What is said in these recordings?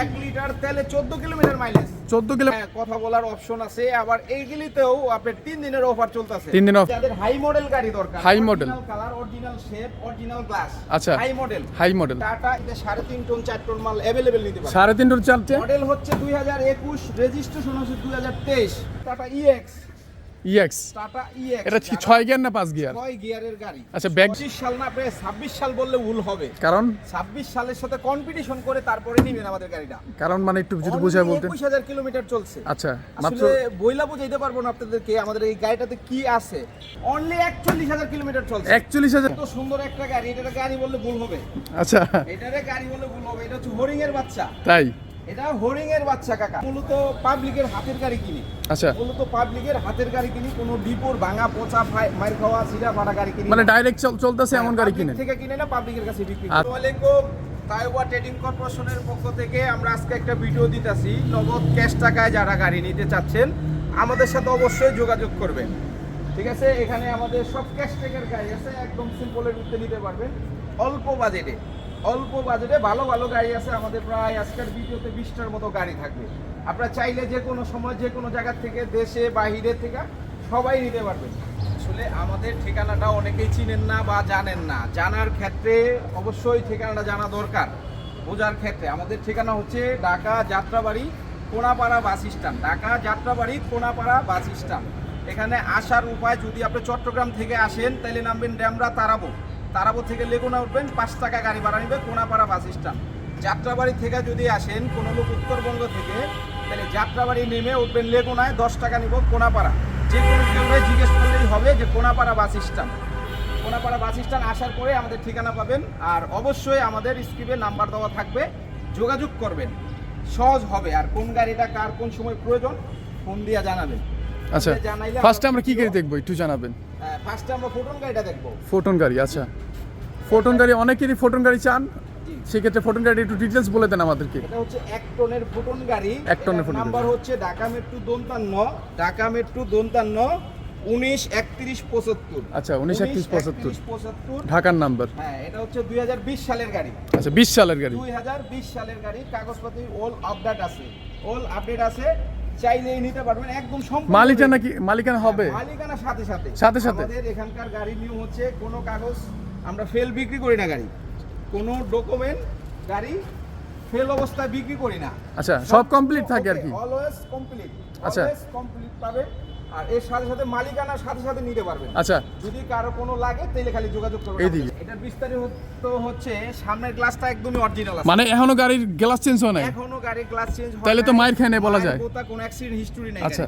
এক লিটার তেলে চোদ্দ কিলোমিটার মাইলেজ চোদ্দ কিলো হ্যাঁ কথা বলার অপশন আছে আবার এইগুলিতেও আপনার তিন দিনের অফার চলতেছে। তিন দিন যাদের হাই মডেল গাড়ি দরকার High model। Colour original shape original glass আচ্ছা। High model high model Tata এতে সাড়ে তিন টন চার টন মাল অ্যাভেলেবেল নিতে পারে সাড়ে তিন টন চালছে মডেল হচ্ছে দুই হাজার একুশ রেজিস্ট্রেশন হচ্ছে দুই হাজার তেইশ। Tata EX EX Tata EX এটা কি ছয় গিয়ার না পাঁচ গিয়ার? ছয় গিয়ারের গাড়ি। আচ্ছা, back- পঁচিশ সাল না আপনি ছাব্বিশ সাল বললে ভুল হবে। কারণ? ছাব্বিশ সালের সাথে কম্পিটিশন করে তারপরে নিবেন আমাদের গাড়িটা। কারণ মানে একটু যদি বুঝায় বলতেন। একুশ হাজার কিলোমিটার চলছে। আচ্ছা মাত্র বইলা বুঝাইতে পারব না আপনাদেরকে আমাদের এই গাড়িটাতে কি আছে। অনলি একচল্লিশ হাজার কিলোমিটার চলছে। একচল্লিশ হাজার এত সুন্দর একটা গাড়ি এটা গাড়ি বললে ভুল হবে। আচ্ছা। এটারে গাড়ি বললে ভুল হবে এটা হচ্ছে হরিং এর বাচ্চা। তাই? এটা হরিং এর বাচ্চা কাকা। মূলত পাবলিকের হাতের গাড়ি কিনি। আচ্ছা। মূলত পাবলিকের হাতের গাড়ি কিনি কোনো ডিপোর ভাঙা পচা মাইর খাওয়া সিরা ফাটা গাড়ি কিনি। মানে। ডাইরেক্ট চলতেছে এমন গাড়ি Public কিনেন থেকে কিনে না পাবলিকের কাছে বিক্রি আলাইকুম তাইওয়া ট্রেডিং কর্পোরেশনের পক্ষ থেকে আমরা আজকে একটা ভিডিও দিতেছি। নগদ ক্যাশ টাকায় যারা গাড়ি নিতে চাচ্ছেন আমাদের সাথে অবশ্যই যোগাযোগ করবেন। ঠিক আছে? এখানে আমাদের সব ক্যাশ টাকার গাড়ি আছে একদম সিম্পলের ভিতরে নিতে পারবেন। অল্প বাজেটে অল্প বাজেটে ভালো ভালো গাড়ি আছে। আমাদের প্রায় আজকের ভিডিওতে বিশটার মতো গাড়ি থাকবে। আপনারা চাইলে যে কোনো সময়, যে কোনো জায়গা থেকে, দেশে, বাহিরে থেকে সবাই নিতে পারবেন। আসলে আমাদের ঠিকানাটা অনেকেই চিনেন না বা জানেন না। জানার ক্ষেত্রে অবশ্যই ঠিকানাটা জানা দরকার। বোঝার ক্ষেত্রে। আমাদের ঠিকানা হচ্ছে Dhaka Jatrabari, Konapara bus stand. Dhaka Jatrabari, Konapara bus stand. এখানে আসার উপায় যদি আপনি চট্টগ্রাম থেকে আসেন, তাহলে নামবেন ড্যামরা তারাবো। তারাবো থেকে লেগুনা উঠবেন পাঁচ টাকা গাড়ি ভাড়া নেবে কোনাপাড়া বাস স্ট্যান্ড। যাত্রাবাড়ি থেকে যদি আসেন কোনো লোক উত্তরবঙ্গ থেকে তাহলে যাত্রাবাড়ি নেমে উঠবেন লেগুনায় দশ টাকা নিব কোনাপাড়া। যে কোনো জিজ্ঞেস করলেই হবে যে Konapara bus stand. Konapara bus stand আসার পরে আমাদের ঠিকানা পাবেন আর অবশ্যই আমাদের স্ক্রিপে নাম্বার দেওয়া থাকবে যোগাযোগ করবেন। সহজ হবে আর কোন গাড়িটা কার কোন সময় প্রয়োজন ফোন দিয়ে জানাবেন। আচ্ছা জানাইলে ফার্স্টে আমরা কি গাড়ি দেখব একটু জানাবেন। ফার্স্টে আমরা ফোটন গাড়িটা দেখব। ফোটন গাড়ি আচ্ছা। ফোটন গাড়ি অনেকেরই ফোটন গাড়ি চান। সেক্ষেত্রে ফোটন গাড়ি একটু ডিটেলস বলে দেন আমাদেরকে। এটা হচ্ছে এক টনের ফুটন গাড়ি। এক টনের ফুটন নাম্বার হচ্ছে ঢাকা মেট্রো দন্তান্ন। ঢাকা মেট্রো দন্তান্ন উনিশ একত্রিশ পঁচাত্তর। আচ্ছা, 19 31 75 পঁচাত্তর। ঢাকার নাম্বার হ্যাঁ এটা হচ্ছে দুই হাজার বিশ সালের গাড়ি। আচ্ছা বিশ সালের গাড়ি। দুই হাজার বিশ সালের গাড়ি কাগজপাতি অল আপডেট আছে। অল আপডেট আছে। চাইলেই নিতে পারবেন একদম সম্পূর্ণ মালিকানা নাকি মালিকানা হবে? হ্যাঁ, মালিকানা সাথে সাথে। সাথে সাথে? আমাদের এখানকার গাড়ির নিয়ম হচ্ছে কোনো কাগজ আমরা ফেল বিক্রি করি না গাড়ি। কোনো ডকুমেন্ট গাড়ি ফেল অবস্থায় বিক্রি করি না। আচ্ছা সব কমপ্লিট থাকে আর কি। অলওয়েজ কমপ্লিট আচ্ছা। কমপ্লিট পাবে। আর এর সাথে সাথে মালিকানার সাথে সাথে নিতে পারবেন। আচ্ছা। যদি কারও কোনো লাগে তাহলে খালি যোগাযোগ করবেন এইদিকে। এটার বিস্তারিত হচ্ছে সামনের গ্লাসটা একদমই অরিজিনাল আছে। মানে এখনও গাড়ির গ্লাস চেঞ্জ হয় নাই? এখনও গাড়ির গ্লাস চেঞ্জ হয় তাইলে তো। মায়ের খায় নাই বলা যায়। গোতা কোনো অ্যাক্সিডেন্ট হিস্টরি নাই আচ্ছা।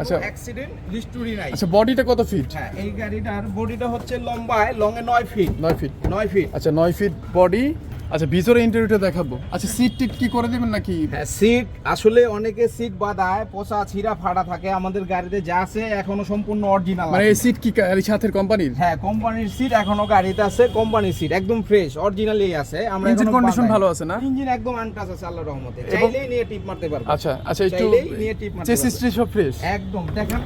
আচ্ছা। অ্যাক্সিডেন্ট হিস্টরি নাই। আচ্ছা বডিটা কত ফিট হ্যাঁ এই গাড়িটার বডিটা হচ্ছে লম্বায় লং এ নয় ফিট নয় ফিট নয় ফিট আচ্ছা নয় ফিট বডি আচ্ছা ভিতরে ইন্টারভিউটা দেখাবো। আচ্ছা সিট টিট কি করে দিবেন নাকি? হ্যাঁ সিট আসলে অনেকে সিট বাঁধায় পচা ছিঁড়া ফাটা থাকে আমাদের গাড়িতে যা আছে এখনও সম্পূর্ণ অরিজিনাল মানে এই সিট কি সাথের কোম্পানির হ্যাঁ কোম্পানির সিট এখনও গাড়িতে আছে কোম্পানির সিট একদম ফ্রেশ অরিজিনালি আছে। আমরা Engine condition ভালো আছে না? ইঞ্জিন একদম আনটাচ আছে আল্লাহর রহমতে। চাইলেই নিয়ে টিপ মারতে পারবে। আচ্ছা আচ্ছা একটু নিয়ে টিপ মারতে চেসিস। সব ফ্রেশ একদম দেখেন।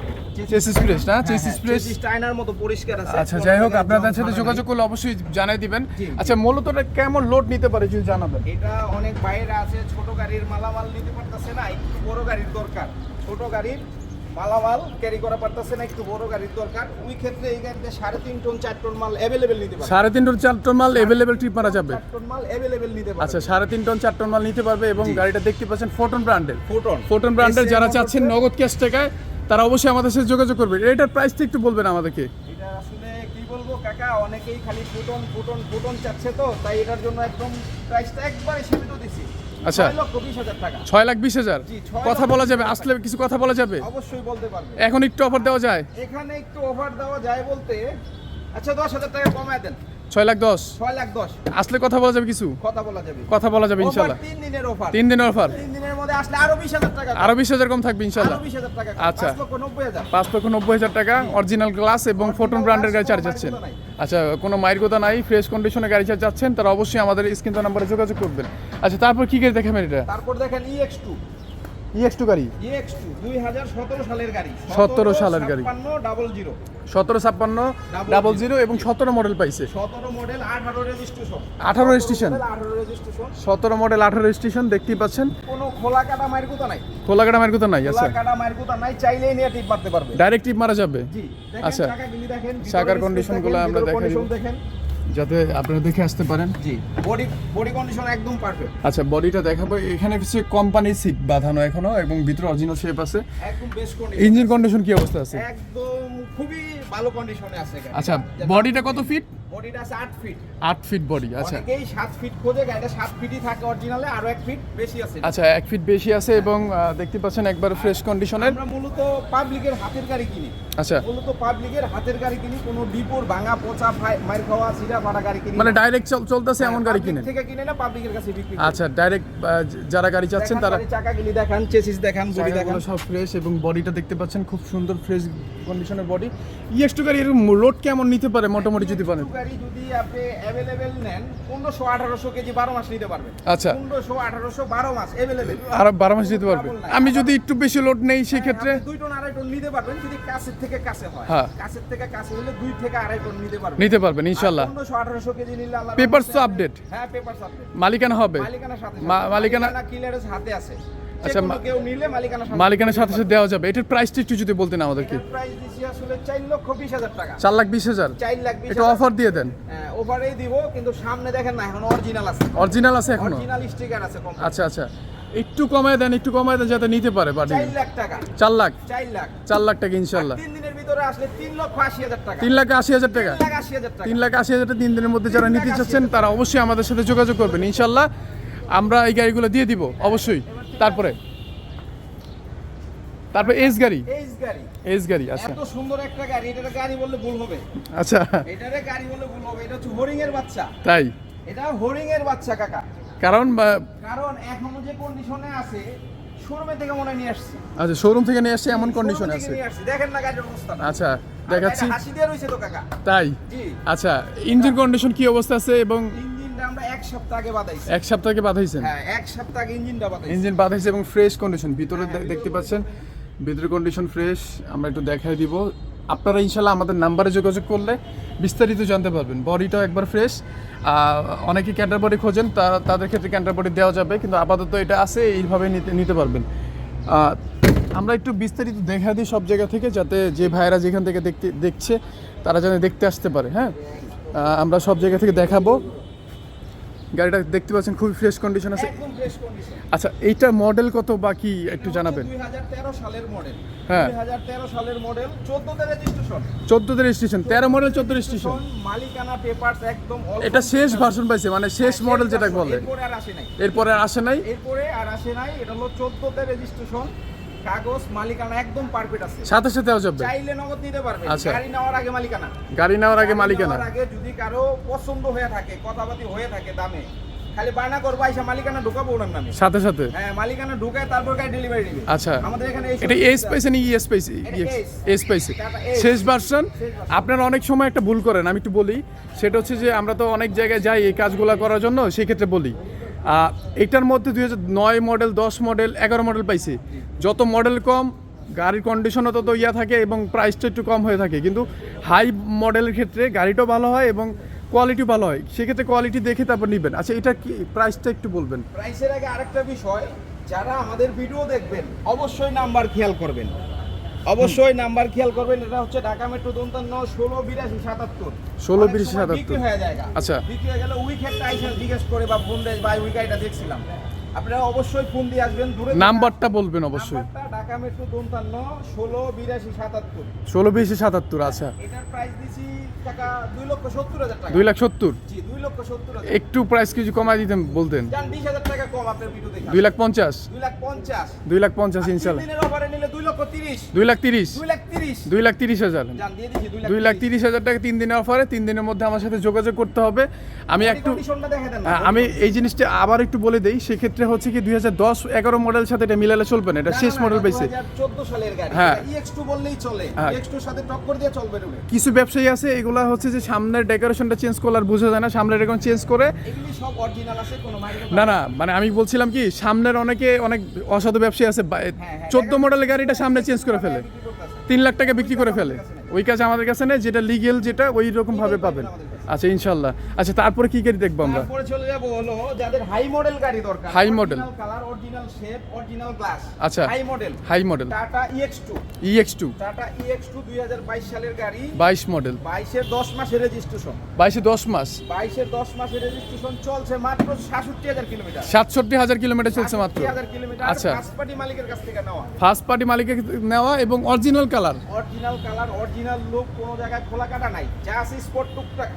চেসিস ফ্রেশ না? চেসিস ফ্রেশ চেসিস টাইনার মতো পরিষ্কার আছে। আচ্ছা যাই হোক আপনাদের সাথে যোগাযোগ করলে অবশ্যই জানাই দিবেন। আচ্ছা মূলত কেমন লোড নিতে পারে যদি জানাবেন। এটা অনেক বাইরে আছে ছোট গাড়ির মালামাল নিতে পারতেছে না একটু বড় গাড়ির দরকার। ছোট গাড়ির মালামাল ক্যারি করা পারতেছে না একটু বড় গাড়ির দরকার। ওই ক্ষেত্রে এই গাড়িতে সাড়ে তিন টন চার টন মাল অ্যাভেলেবেল নিতে পারবে। সাড়ে তিন টন চার টন মাল এভেলেবেল ট্রিপ মারা যাবে। চার টন মাল অ্যাভেলেবেল নিতে পারবে। আচ্ছা সাড়ে তিন টন চার টন মাল নিতে পারবে এবং গাড়িটা দেখতে পাচ্ছেন ফোটন ব্র্যান্ডের ফোটন ফোটন ব্র্যান্ডের যারা চাচ্ছেন নগদ ক্যাশ টাকায় তারা অবশ্যই আমাদের সাথে যোগাযোগ করবে। এটার প্রাইসটা একটু বলবেন আমাদেরকে। কাকা অনেকেই খালি ফুটন ফুটন ফুটন চাচ্ছে তো তাই এটার জন্য একদম প্রাইসটা একবারে সীমিত দিছি আচ্ছা। ছয় টাকা। লাখ বিশ হাজার? কথা বলা যাবে? আসলে কিছু কথা বলা যাবে? অবশ্যই বলতে পারবে। এখন একটু অফার দেওয়া যায়? এখানে একটু অফার দেওয়া যায় বলতে আচ্ছা দশ হাজার টাকা কমায় দেন। ছয় লাখ দশ? ছয় লাখ দশ। আসলে কথা বলা যাবে কিছু? কথা বলা যাবে। কথা বলা যাবে ইনশাল্লাহ। তিন দিনের অফার তিন দিনের অফার তিন দিনের মধ্যে আসলে আরও বিশ হাজার টাকা। আরও বিশ হাজার কম থাকবে ইনশাল্লাহ। টাকা আচ্ছা। পাঁচ লক্ষ নব্বই হাজার। পাঁচ লক্ষ নব্বই হাজার টাকা অরিজিনাল গ্লাস এবং ফোটন ব্র্যান্ডের গাড়ি চার্জ যাচ্ছেন। আচ্ছা কোনো মায়ের কথা নাই ফ্রেশ কন্ডিশনে গাড়ি চার্জ যাচ্ছেন তারা অবশ্যই আমাদের স্ক্রিন নাম্বারে যোগাযোগ করবেন। আচ্ছা তারপর কি গাড়ি দেখাবেন এটা? তারপর দেখেন ইএক্স টু ইএক্স টু গাড়ি? EX2 2017 সালের গাড়ি। 17 সালের গাড়ি। ডাবল জিরো সতেরো ছাপ্পান্ন ডাবল জিরো এবং সতেরো মডেল পাইছে। সতেরো মডেল আঠারো রেজিস্ট্রেশন আঠারো রেজিস্ট্রেশন সতেরো মডেল আঠারো স্টেশন দেখতেই পাচ্ছেন। কোনো খোলা কাটা মায়ের কোথা নাই। নাই আচ্ছা। কাটা মায়ের কোথা নাই চাইলেই নিয়ে টিপ মারতে পারবে। ডাইরেক্ট টিপ মারা যাবে। আচ্ছা। চাকার space condition দেখেন, গুলো আমরা। দেখেন। যাতে আপনারা দেখে আসতে পারেন। জি বডি বডি কন্ডিশন একদম পারফেক্ট আচ্ছা বডিটা দেখাবো। এখানে হচ্ছে কোম্পানি সিট বাঁধানো এখনও এবং ভিতরে অরিজিনাল শেপ আছে। একদম বেস্ট কন্ডিশন ইঞ্জিন কন্ডিশন কি অবস্থা আছে? একদম খুবই ভালো কন্ডিশনে আছে আচ্ছা বডিটা কত ফিট বডিটা আছে 8 ফিট আট ফিট বডি আচ্ছা। অনেকেই 7 ফিট খোঁজে গাড়িটা 7 ফিটই থাকে অরিজিনালে আরও 1 ফিট বেশি আছে। আচ্ছা এক ফিট বেশি আছে এবং দেখতে পাচ্ছেন একবার ফ্রেশ কন্ডিশনের আমরা মূলত পাবলিকের হাতের গাড়ি কিনি। আচ্ছা। মূলত পাবলিকের হাতের গাড়ি কিনি কোনো ডিপোর ভাঙা পচা মাইর খাওয়া সিরা ফাটা গাড়ি কিনি মানে। ডাইরেক্ট চলতেছে এমন গাড়ি Public কিনেন? থেকে কিনে না পাবলিকের কাছে বিক্রি আচ্ছা ডাইরেক্ট যারা গাড়ি চাচ্ছেন তারা গাড়ির চাকাগুলি দেখান চেসিস দেখান বডি দেখান। সব ফ্রেশ এবং বডিটা দেখতে পাচ্ছেন খুব সুন্দর ফ্রেশ কন্ডিশনের বডি ইএক্স টু গাড়ি এর লোড কেমন নিতে পারে মোটামুটি যদি বলেন? যদি আপনি অ্যাভেলেবেল নেন পনেরোশো আঠারোশো কেজি বারো মাস নিতে পারবেন। আচ্ছা। পনেরোশো আঠারোশো বারো মাস অ্যাভেলেবেল আর বারো মাস দিতে পারবে। আমি যদি একটু বেশি লোড নেই সেক্ষেত্রে? দুই টন আড়াই টন নিতে পারবেন যদি কাছের থেকে কাছে হয়। হ্যাঁ। কাছের থেকে কাছে হলে দুই থেকে আড়াই টন নিতে পারবেন। নিতে পারবেন ইনশাল্লাহ। পনেরোশো আঠারোশো কেজি নিলে আল্লাহ তো update? হ্যাঁ পেপারস আপডেট মালিকানা হবে? মালিকানার সাথে মালিকানা- ক্লিয়ারেন্স হাতে আছে। আচ্ছা, মা- কেউ নিলে মালিকানার সাথে মালিকানার সাথে সাথে দেওয়া যাবে। এটার প্রাইসটা একটু যদি বলতেন আমাদেরকে। প্রাইস দিছি আসলে চার লক্ষ বিশ হাজার টাকা। চার লাখ বিশ হাজার? লাখ একটু অফার দিয়ে দেন। ওভারেই দিব কিন্তু সামনে দেখেন না এখন অরিজিনাল আছে। অরিজিনাল আছে এখনও? অরিজিনাল স্টিকার আছে কম আচ্ছা আচ্ছা। একটু কমায় দেন একটু কমায় দেন যাতে নিতে পারে বাড়ি চার লাখ টাকা। চার লাখ? চার লাখ। চার লাখ টাকা ইনশাল্লাহ। তিন দিনের ভিতরে আসলে তিন লক্ষ আশি হাজার টাকা। তিন লাখ আশি হাজার টাকা? তিন লাখ আশি হাজার টাকা। তিন দিনের মধ্যে যারা নিতে চাচ্ছেন তারা অবশ্যই আমাদের সাথে যোগাযোগ করবেন। ইনশাল্লাহ আমরা এই গাড়িগুলো দিয়ে দিব অবশ্যই। তারপরে? তারপরে এস গাড়ি? এইচ গাড়ি। এস গাড়ি আচ্ছা। এত সুন্দর একটা গাড়ি এটা গাড়ি বললে ভুল হবে। আচ্ছা। এটারে গাড়ি বললে ভুল হবে এটা হচ্ছে হরিং এর বাচ্চা। তাই? এটা হরিং এর বাচ্চা কাকা। কারণ কারণ এখনও যে কন্ডিশনে আছে শোরুমে থেকে মনে নিয়ে আসছি। আচ্ছা শোরুম থেকে নিয়ে আসছে এমন কন্ডিশন আছে। দেখেন না গাড়ির অবস্থা আচ্ছা দেখাচ্ছি। হাসি দিয়ে রয়েছে তো কাকা। তাই? জি। আচ্ছা ইঞ্জিন কন্ডিশন কি অবস্থা আছে এবং আমরা এক সপ্তাহ আগে বাদাইছি এক সপ্তাহকে বাঁধাইছেন? হ্যাঁ এক সপ্তাহ আগে ইঞ্জিনটা বাদাইছি ইঞ্জিন বাঁধাইছে এবং ফ্রেশ কন্ডিশন ভিতরে দেখতে পাচ্ছেন ভিতরে কন্ডিশন ফ্রেশ আমরা একটু দেখাই দিব। আপনারা ইনশাল্লাহ আমাদের নাম্বারে যোগাযোগ করলে বিস্তারিত জানতে পারবেন। বডিটাও একবার ফ্রেশ অনেকে ক্যান্টার বডি খোঁজেন তারা তাদের ক্ষেত্রে ক্যান্টার বডি দেওয়া যাবে কিন্তু আপাতত এটা আছে এইভাবে নিতে নিতে পারবেন। আমরা একটু বিস্তারিত দেখা দিই সব জায়গা থেকে যাতে যে ভাইয়েরা যেখান থেকে দেখতে দেখছে তারা যেন দেখতে আসতে পারে হ্যাঁ? আমরা সব জায়গা থেকে দেখাবো। গাড়িটা দেখতে পাচ্ছেন খুবই ফ্রেশ কন্ডিশন আছে। একদম ফ্রেশ কন্ডিশন আচ্ছা এইটার মডেল কত বাকি একটু জানাবেন? 2013 সালের মডেল হ্যাঁ। 2013 সালের মডেল 14 তে রেজিস্ট্রেশন চোদ্দোতে রেজিস্ট্রেশন তেরো মডেল চোদ্দ রেজিস্ট্রেশন মালিকানা পেপারস একদম এটা শেষ ভার্সন পাইছে মানে শেষ মডেল যেটা বলে। এরপরে আর আসে নাই। এরপরে আর আসে নাই? এরপরে আর আসে নাই এটা হলো 14 তে রেজিস্ট্রেশন কাগজ মালিকানা একদম পারফেক্ট আছে। সাথে সাথে যাবে। চাইলে নগদ নিতে পারবে আচ্ছা। গাড়ি নেওয়ার আগে মালিকানা। গাড়ি নেওয়ার আগে মালিকানা। আগে যদি কারও পছন্দ হয়ে থাকে কথাবার্তি হয়ে থাকে দামে খালি বায়না করব আইসা মালিকানা ঢুকাবো ওনার নামে। সাথে সাথে? হ্যাঁ মালিকানা ঢুকায় তারপর গাড়ি ডেলিভারি দিবে আচ্ছা। আমাদের এখানে এটা এস পাইছে না ইএস পাইছে এস পাইছে শেষ ভার্সন আপনারা অনেক সময় একটা ভুল করেন আমি একটু বলি। সেটা হচ্ছে যে আমরা তো অনেক জায়গায় যাই এই কাজগুলো করার জন্য সেই ক্ষেত্রে বলি। এটার মধ্যে দুই নয় মডেল দশ মডেল এগারো মডেল পাইছে। যত মডেল কম, গাড়ির কন্ডিশনও তত ইয়া থাকে এবং প্রাইসটা একটু কম হয়ে থাকে। কিন্তু হাই মডেলের ক্ষেত্রে গাড়িটাও ভালো হয় এবং কোয়ালিটিও ভালো হয়। সেক্ষেত্রে কোয়ালিটি দেখে তারপর নেবেন। আচ্ছা এটা কি প্রাইসটা একটু বলবেন। প্রাইসের আগে আরেকটা বিষয়, যারা আমাদের ভিডিও দেখবেন, অবশ্যই নাম্বার খেয়াল করবেন। অবশ্যই নাম্বার খেয়াল করবেন এটা হচ্ছে ঢাকা মেট্রো দন্তান্ন ষোলো বিরাশি সাতাত্তর। 16 বিরাশি, সাতাত্তর সময় 77 বিক্রি হয়ে যায় আচ্ছা। বিক্রি হয়ে গেলে উইকেটটা আইসা জিজ্ঞেস করে বা ফোন দেয় ভাই উই গাড়িটা দেখছিলাম। আপনারা অবশ্যই ফোন দিয়ে আসবেন দূরে নাম্বারটা বলবেন অবশ্যই। ঢাকা মেট্রো দন্তান্ন ষোলো বিরাশি সাতাত্তর। ষোলো বিশে সাতাত্তর আচ্ছা। এটার প্রাইস দিছি টাকা দুই লক্ষ সত্তর হাজার টাকা। দুই লাখ সত্তর? জি দুই লক্ষ সত্তর একটু প্রাইস কিছু কমাই দিতেন বলতেন। বিশ হাজার টাকা কম আপনার ভিডিও দেখে দুই লাখ পঞ্চাশ? দুই লাখ পঞ্চাশ। দুই লাখ পঞ্চাশ ইনশাল্লাহ। দিনের অফারে নিলে দুই লক্ষ তিরিশ। দুই লাখ তিরিশ? দুই লাখ তিরিশ। দুই লাখ তিরিশ হাজার। দুই লাখ তিরিশ। হাজার টাকা তিন দিনের অফারে তিন দিনের মধ্যে আমার সাথে যোগাযোগ করতে হবে। আমি একটু হ্যাঁ, আমি এই জিনিসটা আবার একটু বলে দেই সেক্ষেত্রে হচ্ছে কি দুই হাজার দশ এগারো মডেল সাথে এটা মিলালে চলবে না এটা শেষ মডেল হয়েছে চোদ্দ সালের গাড়ি। হ্যাঁ। টু বললেই চলে। হ্যাঁ। ইএক্স টুর সাথে টক্কর দিয়ে চলবে কিছু ব্যবসায়ী আছে এগুলা হচ্ছে যে সামনের ডেকোরেশনটা চেঞ্জ করলে আর বোঝা যায় না সামনের ডেকোরেশন চেঞ্জ করে। এগুলি সব অরিজিনাল আছে কোনো না না মানে আমি বলছিলাম কি সামনের অনেকে অনেক অসাধু ব্যবসায়ী আছে হ্যাঁ, চোদ্দ মডেলের গাড়িটা সামনে চেঞ্জ করে ফেলে। তিন লাখ টাকা বিক্রি করে ফেলে। ওই কাজ আমাদের কাছে নেই যেটা লিগেল যেটা ওই রকম ভাবে পাবেন আচ্ছা ইনশাল্লাহ। আচ্ছা তারপরে কি গাড়ি দেখব আমরা? তারপরে চলে যাব হলো যাদের হাই মডেল গাড়ি দরকার। High model। Colour original shape original glass আচ্ছা। High model high model Tata EX two EX two Tata EX two দুই হাজার বাইশ সালের গাড়ি। বাইশ মডেল বাইশের দশ মাসের রেজিস্ট্রেশন বাইশে দশ মাস। বাইশের দশ মাসের রেজিস্ট্রেশন চলছে মাত্র সাতষট্টি হাজার কিলোমিটার। সাতষট্টি হাজার কিলোমিটার চলছে মাত্র। হাজার কিলোমিটার আচ্ছা। ফার্স্ট পার্টি মালিকের কাছ থেকে নেওয়া। ফার্স্ট পার্টি মালিকের নেওয়া এবং original colour original colour original look কোনো জায়গায় খোলা কাটা নাই। যা আছে স্পট টুকটাক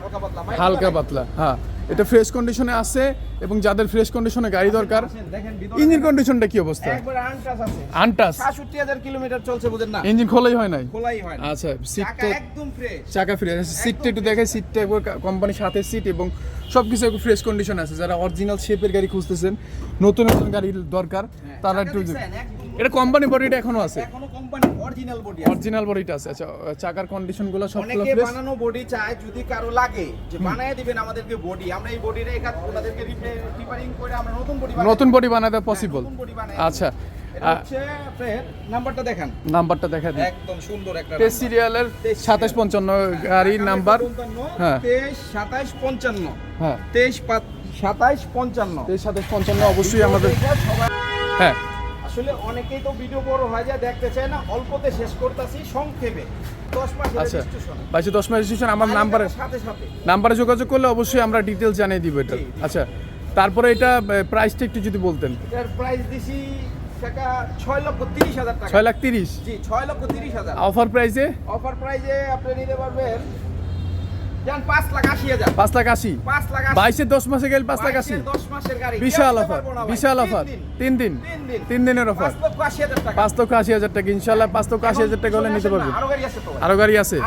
হালকা পাতলা হ্যাঁ। এটা ফ্রেশ কন্ডিশনে আছে এবং যাদের ফ্রেশ কন্ডিশনে গাড়ি দরকার ইঞ্জিন কন্ডিশনটা কি অবস্থা? একবার আনটাস আছে। আনটাস সাতষট্টি হাজার কিলোমিটার চলছে বুঝেন না। ইঞ্জিন খোলাই হয় নাই? খোলাই হয় না আচ্ছা সিটটা একদম ফ্রেশ চাকা ফ্রি সিটটা একটু দেখে সিটটা একবার কোম্পানির সাথে সিট এবং সব কিছু একটু ফ্রেশ কন্ডিশন আছে। যারা অরিজিনাল শেপের গাড়ি খুঁজতেছেন নতুন নতুন গাড়ির দরকার তারা একটু এটা কোম্পানি বডিটা এখনও আছে? এখনও কোম্পানি অরিজিনাল বডি আছে। অরিজিনাল বডিটা আছে। আচ্ছা চাকার কন্ডিশনগুলো সবগুলো অনেকে বানানো বডি চায় যদি কারও লাগে যে বানায় দিবেন আমাদেরকে বডি আমরা এই বডিটা এখান ওনাদেরকে রিপেয়ারিং করে আমরা নতুন বডি নতুন বডি বানাতে পসিবল বানায়। আচ্ছা এটা হচ্ছে আপনার নাম্বারটা দেখান। নাম্বারটা দেখা দিই। একদম সুন্দর একটা টেস্ট সিরিয়ালের Test সাতাশ পঞ্চান্ন গাড়ির নাম্বার হ্যাঁ। হ্যাঁ। পঞ্চান্ন। অবশ্যই আমাদের হ্যাঁ। আসলে অনেকেই তো ভিডিও বড় হয়ে যায় দেখতে চায় না অল্পতে শেষ করতেছি সংক্ষেপে। আচ্ছা বাইশে দশ মাস রেজিস্ট্রেশন আমার নাম্বারে সাথে সাথে। নাম্বারে যোগাযোগ করলে অবশ্যই আমরা ডিটেলস জানিয়ে দিব এটা। আচ্ছা তারপরে এটা প্রাইসটা একটু যদি বলতেন। এটার প্রাইস দিছি টাকা ছয় লক্ষ তিরিশ হাজার টাকা। ছয় লাখ তিরিশ? জি ছয় লক্ষ তিরিশ হাজার। অফার প্রাইসে অফার আপনি নিতে পারবেন পাঁচ লাখ আশি হাজার। পাঁচ লাখ আশি? পাঁচ লাখ আশি। বাইশে দশ মাসে গেলে পাঁচ লাখ আশি? বাইশের বিশাল অফার। বিশাল অফার। তিন দিন। তিন দিন। তিন দিনের অফার পাঁচ লক্ষ আশি হাজার টাকা। ইনশাল্লাহ পাঁচ লক্ষ আশি হাজার টাকা হলে নিতে পারবেন আরও গাড়ি আছে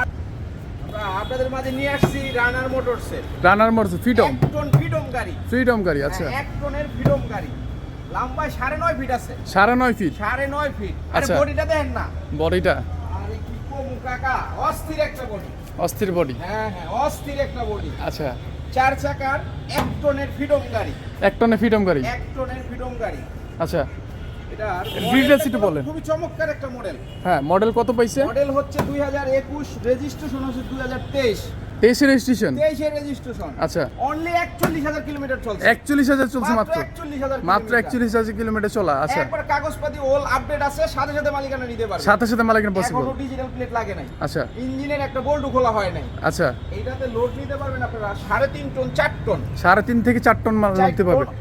আপনাদের মাঝে নিয়ে আসছি Runner মোটরসের Runner motor freedom ton freedom গাড়ি। ফ্রিডম গাড়ি আচ্ছা। হ্যাঁ, এক টনের ফ্রিডম গাড়ি। লম্বায় সাড়ে নয় ফিট আছে। সাড়ে নয় ফিট সাড়ে নয় ফিট আরে আচ্ছা। বডিটা দেখেন না। বডিটা? আরে কি কমু কাকা। অস্থির একটা বডি। অস্থির বডি হ্যাঁ হ্যাঁ অস্থির একটা বডি আচ্ছা। চার চাকার এক টনের ফিডম গাড়ি। এক টনের ফিডম গাড়ি? এক টনের ফিডম গাড়ি। আচ্ছা। এটা details বলেন। খুবই চমৎকার একটা মডেল হ্যাঁ মডেল কত পাইছে? মডেল হচ্ছে দুই হাজার একুশ রেজিস্ট্রেশন হচ্ছে দুই হাজার তেইশ। রেজিস্ট্রেশন তেইশের রেজিস্ট্রেশন আচ্ছা। অনলি একচল্লিশ হাজার কিলোমিটার চলছে। একচল্লিশ হাজার চলছে মাত্র একচল্লিশ হাজার মাত্র একচল্লিশ হাজার কিলোমিটার চলা আচ্ছা। একবার কাগজপাতি ওল আপডেট আছে সাথে সাথে মালিকানা নিতে পারবে। সাথে সাথে মালিকের পসিবল ডিজিটাল প্লেট লাগে নাই। আচ্ছা। ইঞ্জিনের একটা বোল্টও খোলা হয় নাই। আচ্ছা। এইটাতে লোড নিতে পারবেন আপনারা সাড়ে তিন টন চার টন সাড়ে তিন থেকে চার টন মাল নিতে পারবে। টন।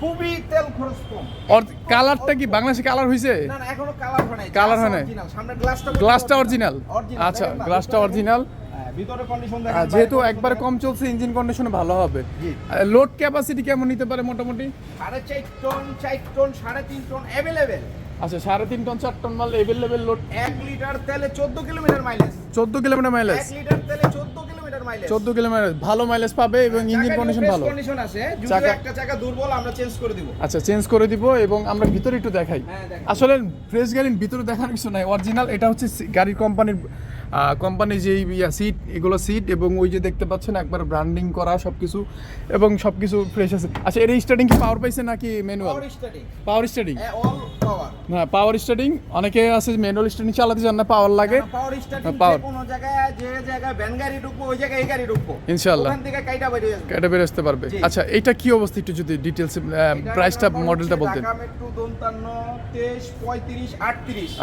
খুবই তেল খরচ কম। ওর কালারটা কি বাংলাদেশে কালার হয়েছে না না এখনও কালার হয় নাই। Colour হয় নাই? সামনে গ্লাসটা গ্লাসটা অরিজিনাল আচ্ছা গ্লাসটা অরিজিনাল ভিতরে কন্ডিশন যেহেতু একবার কম চলছে ইঞ্জিন কন্ডিশন ভালো হবে। লোড ক্যাপাসিটি কেমন নিতে পারে মোটামুটি? সাড়ে চার টন চার টন সাড়ে তিন টন অ্যাভেলেবেল আচ্ছা সাড়ে তিন টন চার টন মাল এভেলেবেল লোড এক লিটার তেলে চোদ্দ কিলোমিটার মাইলেজ চোদ্দ কিলোমিটার মাইলেজ এক লিটার তেলে চোদ্দ কিলোমিটার মাইলেজ চোদ্দ কিলোমিটার ভালো মাইলেজ পাবে এবং ইঞ্জিন কন্ডিশন ভালো। কন্ডিশন আছে চাকা- একটা চাকা দুর্বল আমরা চেঞ্জ করে দিব। আচ্ছা চেঞ্জ করে দিব এবং আমরা ভিতরে একটু দেখাই। হ্যাঁ, আসলে ফ্রেশ গাড়ির ভিতরে দেখার কিছু নাই অরিজিনাল এটা হচ্ছে গাড়ির কোম্পানির কোম্পানির যে ইয়া সিট এগুলো সিট এবং ওই যে দেখতে পাচ্ছেন একবার ব্র্যান্ডিং করা সব কিছু এবং সব কিছু ফ্রেশ আছে। আচ্ছা এর স্টার্টিং কি পাওয়ার পাইছে নাকি manual power starting power starting all power হ্যাঁ পাওয়ার স্টার্টিং অনেকে আছে ম্যানুয়াল স্টার্টিং চালাতে চান না পাওয়ার লাগে। পাওয়ার স্টার্টিং হ্যাঁ, power। কোনো জায়গায় যে জায়গায় ভ্যান গাড়ি ঢুকবো ওই জায়গায় এই গাড়ি ঢুকবো। ইনশাআল্লাহ। ওখান থেকে কাইটা বেরিয়ে আসবে। কেটে বের আসতে পারবে। আচ্ছা এটা কি অবস্থা? একটু যদি ডিটেলস প্রাইসটা মডেলটা বলতেন।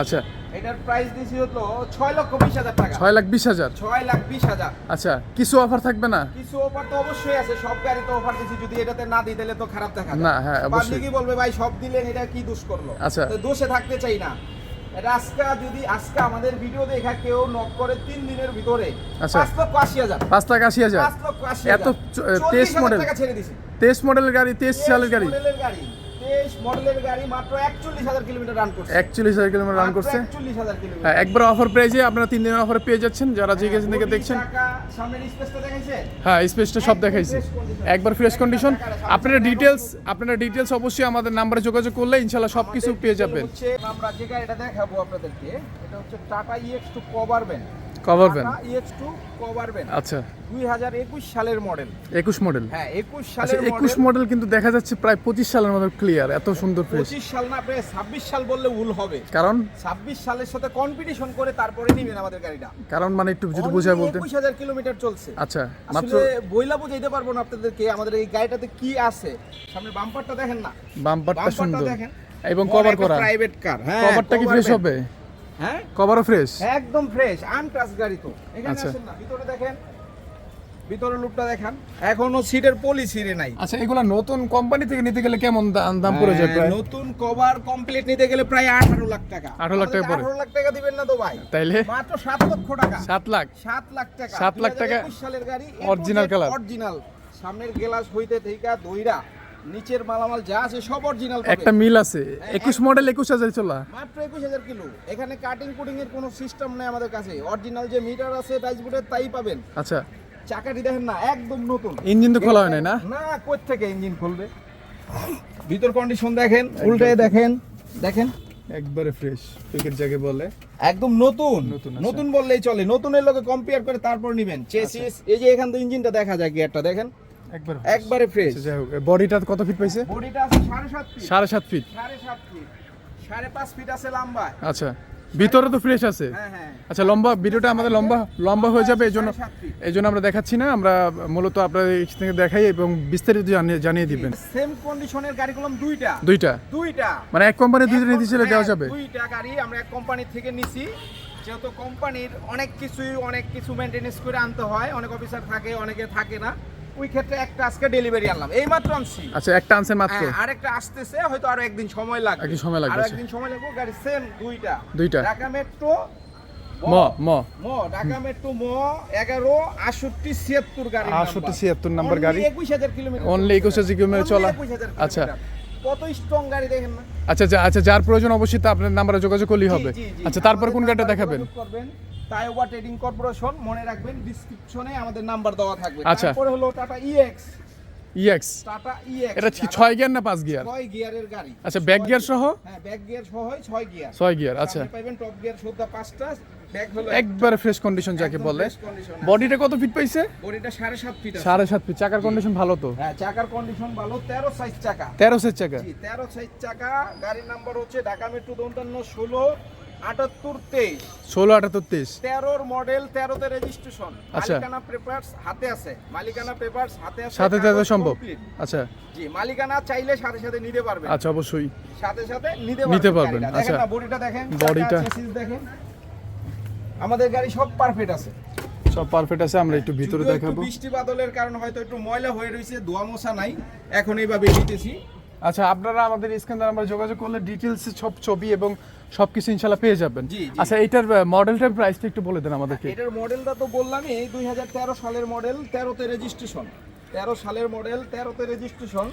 আচ্ছা এটার প্রাইস দিয়েছি হলো ছয় লক্ষ বিশ হাজার টাকা। ছয় লাখ বিশ হাজার? ছয় লাখ বিশ হাজার। আচ্ছা কিছু অফার থাকবে না? কিছু অফার তো অবশ্যই আছে সব গাড়ি তো অফার দিছি যদি এটাতে না দিই তাহলে তো খারাপ দেখা না, হ্যাঁ, অবশ্যই। পাবলিকই বলবে ভাই সব দিলেন এটা কি দোষ করল? আচ্ছা। তো দোষে থাকতে চাই না। এটা আজকে যদি আজকে আমাদের ভিডিও দেখা কেউ নক করে তিন দিনের ভিতরে আচ্ছা। পাঁচ লক্ষ আশি হাজার। পাঁচ লাখ আশি হাজার? এত তেইশ মডেল ছেড়ে দিছি। তেইশ মডেলের গাড়ি তেইশ সালের গাড়ি। মডেলের গাড়ি। তেইশ মডেলের গাড়ি মাত্র একচল্লিশ হাজার কিলোমিটার রান করছে। একচল্লিশ হাজার কিলোমিটার রান করছে। একচল্লিশ হাজার কিলোমিটার। হ্যাঁ একবার অফার প্রাইজে আপনারা তিন দিনের অফারে পেয়ে যাচ্ছেন। যারা যে গেছেন থেকে দেখছেন। সামনের স্পেসটা দেখাইছে? হ্যাঁ স্পেসটা সব দেখাইছে। একবার ফ্রেশ কন্ডিশন আপনারা ডিটেলস আপনারা ডিটেলস অবশ্যই আমাদের নাম্বারে যোগাযোগ করলে ইনশাল্লাহ সব কিছু পেয়ে যাবেন। আমরা যে গাড়িটা দেখাবো আপনাদেরকে এটা হচ্ছে Tata EX two cover van cover van EX two cover van আচ্ছা। দুই হাজার একুশ সালের মডেল একুশ মডেল হ্যাঁ একুশ আচ্ছা সালের একুশ মডেল মডেল কিন্তু দেখা যাচ্ছে প্রায় পঁচিশ সালের মতো ক্লিয়ার এত সুন্দর ফ্রেশ সাল না প্রায় ছাব্বিশ সাল বললে ভুল হবে। কারণ? ছাব্বিশ সালের সাথে কম্পিটিশন করে তারপরে নিবেন আমাদের গাড়িটা। কারণ মানে একটু যদি বোঝায় বলতেন। কিলোমিটার চলছে। আচ্ছা মাত্র বইলা বুঝাইতে পারব না আপনাদেরকে আমাদের এই গাড়িটাতে কি আছে। সামনে বাম্পারটা দেখেন না। বাম্পারটা সুন্দর। দেখেন। এবং কভার করা। প্রাইভেট কার হ্যাঁ কভারটা কি ফ্রেশ হবে? হ্যাঁ? কভারও ফ্রেশ একদম ফ্রেশ আনটাচ গাড়ি তো। এখানে আচ্ছা। আসেন না ভিতরে দেখেন ভিতরে লুকটা দেখান। এখনও সিটের পলিসি রে নাই। আচ্ছা এগুলা নতুন কোম্পানি থেকে নিতে গেলে কেমন দাম পড়ে যায় হ্যাঁ, প্রায়? নতুন কভার কমপ্লিট নিতে গেলে প্রায় আঠারো লাখ টাকা। 18 লাখ টাকা পড়ে। আঠারো লাখ টাকা দিবেন না তো ভাই? তাইলে? মাত্র সাত লক্ষ টাকা। সাত লাখ? সাত লাখ টাকা। সাত লাখ টাকা 2021 সালের গাড়ি Original colour। অরিজিনাল সামনের গ্লাস হইতে থেকে দইরা। নিচের মালামাল যা আছে সব অরিজিনাল একটা মিল আছে। একুশ মডেল একুশ হাজার চলা। মাত্র একুশ হাজার কিলো। এখানে কাটিং কুটিং এর কোনো সিস্টেম নেই আমাদের কাছে। অরিজিনাল যে মিটার আছে ডাইসবোর্ডের তাই পাবেন। আচ্ছা। চাকাটি দেখেন না একদম নতুন। ইঞ্জিন তো খোলা হয় না? না কোথ থেকে ইঞ্জিন খুলবে? ভিতর কন্ডিশন দেখেন উল্টে দেখেন দেখেন। একবারে ফ্রেশ পিকের যাকে বলে। একদম নতুন। নতুন, আচ্ছা। বললেই চলে। নতুনের লোকে কম্পেয়ার করে তারপর নিবেন। চেসিস এই যে এখান থেকে ইঞ্জিনটা দেখা যায় গিয়ারটা দেখেন। একবার ফ্রেশ যাই হোক বডিটা কত ফিট পাইছে? বডিটা আছে সাড়ে সাত ফিট সাড়ে সাত ফিট সাড়ে সাত ফিট সাড়ে পাঁচ ফিট আছে লম্বা। আচ্ছা ভিতরে তো ফ্রেশ আছে? হ্যাঁ হ্যাঁ। আচ্ছা লম্বা ভিডিওটা আমাদের লম্বা লম্বা হয়ে যাবে এই জন্য। এই জন্য আমরা দেখাচ্ছি না আমরা মূলত আপনাদের থেকে দেখাই এবং বিস্তারিত জানিয়ে দিবেন। সেম কন্ডিশনের গাড়িগুলো দুইটা। দুইটা? দুইটা। মানে এক কোম্পানির দুইটা নিতে দেওয়া হ্যাঁ, যাবে দুইটা গাড়ি আমরা এক কোম্পানি থেকে নিছি। যেহেতু কোম্পানির অনেক কিছুই অনেক কিছু মেনটেনেন্স করে আনতে হয়। অনেক অফিসার থাকে অনেকে থাকে না। ওই ক্ষেত্রে একটা আজকে ডেলিভারি আনলাম। এই মাত্র আনছি। আচ্ছা একটা আনছেন মাত্র? হ্যাঁ, আরেকটা আসতেছে হয়তো আরও একদিন সময় লাগবে। একদিন সময় লাগবে, আরও আচ্ছা। একদিন সময় লাগবে গাড়ি সেম দুইটা। দুইটা। ঢাকা মেট্রো ম ম ম। ঢাকা মেট্রো ম এগারো আটষট্টি ছিয়াত্তর গাড়ি 68 76 নাম্বার গাড়ি। একুশ হাজার কিলোমিটার Only 21,000 কিলোমিটার চলা। আচ্ছা। আচ্ছা কত স্ট্রং গাড়ি দেখেন না? আচ্ছা যা- আচ্ছা যার প্রয়োজন অবশ্যই তো আপনার নাম্বারে যোগাযোগ করলেই হবে। আচ্ছা তারপর কোন গাড়িটা দেখাবেন? তাইওয়া ট্রেডিং কর্পোরেশন মনে রাখবেন ডেসক্রিপশনে আমাদের নাম্বার দেওয়া থাকবে। আচ্ছা। তারপরে হলো Tata EX EX Tata EX এটা কি ছয় গিয়ার না পাঁচ গিয়ার? ছয় গিয়ারের গাড়ি। আচ্ছা ব্যাক গিয়ার সহ? হ্যাঁ ব্যাক গিয়ার সহ হয় ছয় গিয়ার। ছয় গিয়ার আচ্ছা। পাইবেন টপ গিয়ার সুদ্ধা পাঁচটা ব্যাক হলো একবারে ফ্রেশ কন্ডিশন যাকে বলে। বডিটা কত ফিট পাইছে? বডিটা সাড়ে সাত ফিট আছে। সাড়ে সাত ফিট চাকার কন্ডিশন ভালো তো? হ্যাঁ চাকার কন্ডিশন ভালো। তেরো সাইজ চাকা। তেরো সেট চাকা। জি তেরো সাইজ চাকা। গাড়ির নাম্বার হচ্ছে ঢাকা মেট্রো দন্তান্ন ষোলো। আটাত্তর তেইশ। ষোলো আটাত্তর তেইশ। তেরোর মডেল তেরোতে রেজিস্ট্রেশন আচ্ছা। মালিকানা পেপারস হাতে আছে। মালিকানা পেপারস হাতে আছে সাথে সাথে সম্ভব। আচ্ছা। জি মালিকানা চাইলে সাথে সাথে নিতে পারবেন। আচ্ছা অবশ্যই। সাথে সাথে নিতে নিতে পারবেন আচ্ছা। বডিটা দেখেন বডিটা। দেখেন। আমাদের গাড়ি সব পারফেক্ট আছে। সব পারফেক্ট আছে আমরা একটু ভিতরে দেখাবো। বৃষ্টি বাদলের কারণে হয়তো একটু ময়লা হয়ে রয়েছে ধোয়া মশা নাই। এখন এইভাবে দিতেছি আচ্ছা আপনারা আমাদের স্ক্যান আমরা যোগাযোগ করলে ডিটেলস সব ছবি এবং সবকিছু ইনশাল্লাহ পেয়ে যাবেন। আচ্ছা এটার মডেলটার প্রাইসটা একটু বলে দেন আমাদেরকে। এটার মডেলটা তো বললামই দুই হাজার তেরো সালের মডেল তেরোতে রেজিস্ট্রেশন তেরো সালের মডেল তেরোতে রেজিস্ট্রেশন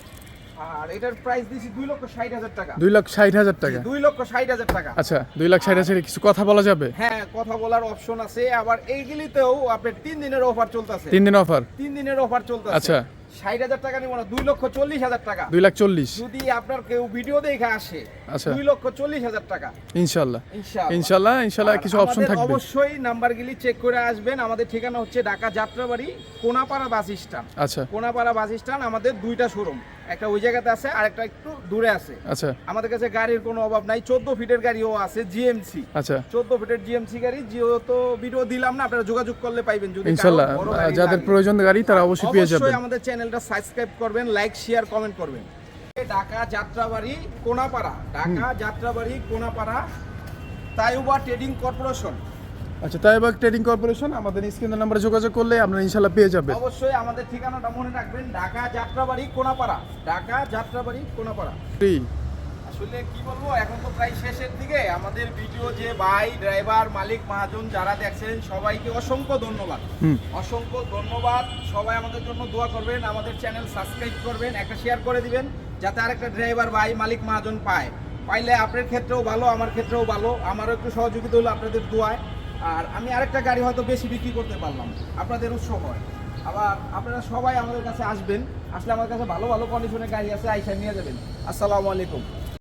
আর এটার প্রাইস দিয়েছি দুই লক্ষ ষাট হাজার টাকা। দুই লাখ ষাট হাজার টাকা? দুই লক্ষ ষাট হাজার টাকা। আচ্ছা দুই লাখ ষাট হাজার কিছু কথা বলা যাবে? হ্যাঁ কথা বলার অপশন আছে। আবার এইগুলিতেও আপনার তিন দিনের অফার চলতেছে। তিন দিন অফার তিন দিনের অফার চলতেছে। আচ্ছা। ষাট হাজার টাকা নিব না দুই লক্ষ চল্লিশ হাজার টাকা। দুই লাখ চল্লিশ। যদি আপনার কেউ ভিডিও দেখে আসে আচ্ছা। দুই লক্ষ চল্লিশ হাজার টাকা। ইনশাল্লাহ ইনশাল্লাহ ইনশাল্লাহ কিছু অপশন থাকবে। অবশ্যই নাম্বারগুলি চেক করে আসবেন। আমাদের ঠিকানা হচ্ছে ঢাকা যাত্রাবাড়ি কোনাপাড়া বাস স্ট্যান্ড। আচ্ছা। কোনাপাড়া বাস স্ট্যান্ড আমাদের দুইটা শোরুম একটা ওই জায়গাতে আছে আর একটা একটু দূরে আছে। আচ্ছা। আমাদের কাছে গাড়ির কোনো অভাব নাই। চোদ্দ ফিটের গাড়িও আছে জিএমসি আচ্ছা। চোদ্দ ফিটের জিএমসি গাড়ি যেহেতু ভিডিও দিলাম না আপনারা যোগাযোগ করলে পাইবেন যদি ইনশাল্লাহ যাদের প্রয়োজন গাড়ি তারা অবশ্যই পেয়ে যাবেন। অবশ্যই আমাদের চ্যানেলটা সাবস্ক্রাইব করবেন লাইক শেয়ার কমেন্ট করবেন। Dhaka Jatrabari Konapara. Dhaka Jatrabari Konapara Taiba trading corporation. আচ্ছা তাইবা ট্রেডিং কর্পোরেশন আমাদের স্ক্রিনের নাম্বারে যোগাযোগ করলে আপনারা ইনশাল্লাহ পেয়ে যাবেন। অবশ্যই আমাদের ঠিকানাটা মনে রাখবেন ঢাকা যাত্রাবাড়ি কোনাপাড়া। ঢাকা যাত্রাবাড়ি কোনাপাড়া। আসলে কি বলব এখন তো প্রায় শেষের দিকে। আমাদের ভিডিও যে ভাই ড্রাইভার মালিক মহাজন যারা দেখছেন সবাইকে অসংখ্য ধন্যবাদ। অসংখ্য ধন্যবাদ। সবাই আমাদের জন্য দোয়া করবেন আমাদের চ্যানেল সাবস্ক্রাইব করবেন একটা শেয়ার করে দিবেন যাতে আরেকটা ড্রাইভার ভাই মালিক মহাজন পায়। পাইলে আপনার ক্ষেত্রেও ভালো আমার ক্ষেত্রেও ভালো। আমারও একটু সহযোগিতা হলো আপনাদের দোয়ায়। আর আমি আরেকটা গাড়ি হয়তো বেশি বিক্রি করতে পারলাম আপনাদের উৎস হয়। আবার আপনারা সবাই আমাদের কাছে আসবেন আসলে আমার কাছে ভালো ভালো কন্ডিশনের গাড়ি আছে আইসা নিয়ে যাবেন। আসসালামু আলাইকুম।